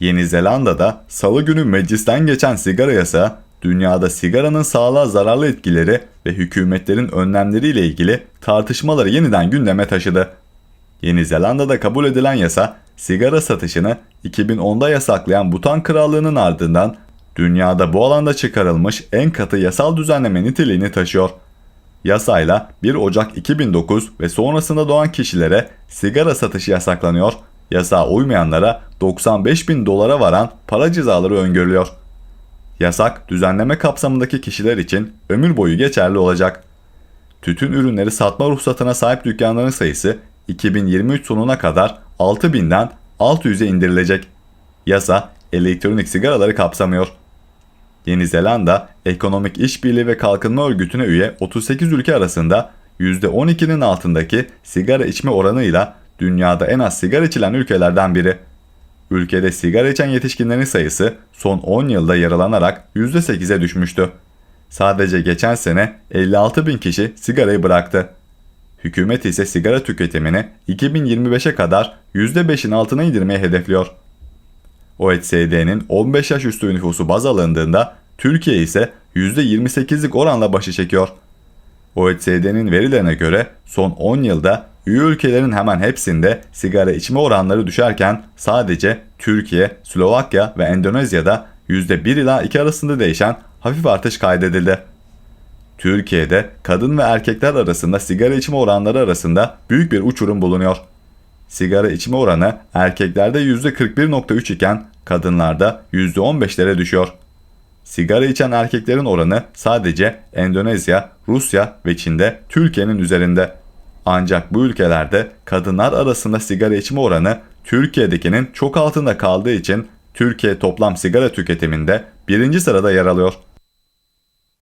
Yeni Zelanda'da salı günü meclisten geçen sigara yasağı, dünyada sigaranın sağlığa zararlı etkileri ve hükümetlerin önlemleriyle ilgili tartışmaları yeniden gündeme taşıdı. Yeni Zelanda'da kabul edilen yasa, sigara satışını 2010'da yasaklayan Butan Krallığı'nın ardından dünyada bu alanda çıkarılmış en katı yasal düzenleme niteliğini taşıyor. Yasayla 1 Ocak 2009 ve sonrasında doğan kişilere sigara satışı yasaklanıyor, yasağa uymayanlara 95 bin dolara varan para cezaları öngörülüyor. Yasak düzenleme kapsamındaki kişiler için ömür boyu geçerli olacak. Tütün ürünleri satma ruhsatına sahip dükkanların sayısı 2023 sonuna kadar 6000'den 600'e indirilecek. Yasa elektronik sigaraları kapsamıyor. Yeni Zelanda Ekonomik İşbirliği ve Kalkınma Örgütü'ne üye 38 ülke arasında %12'nin altındaki sigara içme oranıyla dünyada en az sigara içilen ülkelerden biri. Ülkede sigara içen yetişkinlerin sayısı son 10 yılda yarılanarak %8'e düşmüştü. Sadece geçen sene 56 bin kişi sigarayı bıraktı. Hükümet ise sigara tüketimini 2025'e kadar %5'in altına indirmeyi hedefliyor. OECD'nin 15 yaş üstü nüfusu baz alındığında Türkiye ise %28'lik oranla başı çekiyor. OECD'nin verilerine göre son 10 yılda üye ülkelerin hemen hepsinde sigara içme oranları düşerken sadece Türkiye, Slovakya ve Endonezya'da %1 ila 2 arasında değişen hafif artış kaydedildi. Türkiye'de kadın ve erkekler arasında sigara içme oranları arasında büyük bir uçurum bulunuyor. Sigara içme oranı erkeklerde %41.3 iken kadınlarda %15'lere düşüyor. Sigara içen erkeklerin oranı sadece Endonezya, Rusya ve Çin'de Türkiye'nin üzerinde. Ancak bu ülkelerde kadınlar arasında sigara içme oranı Türkiye'dekinin çok altında kaldığı için Türkiye toplam sigara tüketiminde birinci sırada yer alıyor.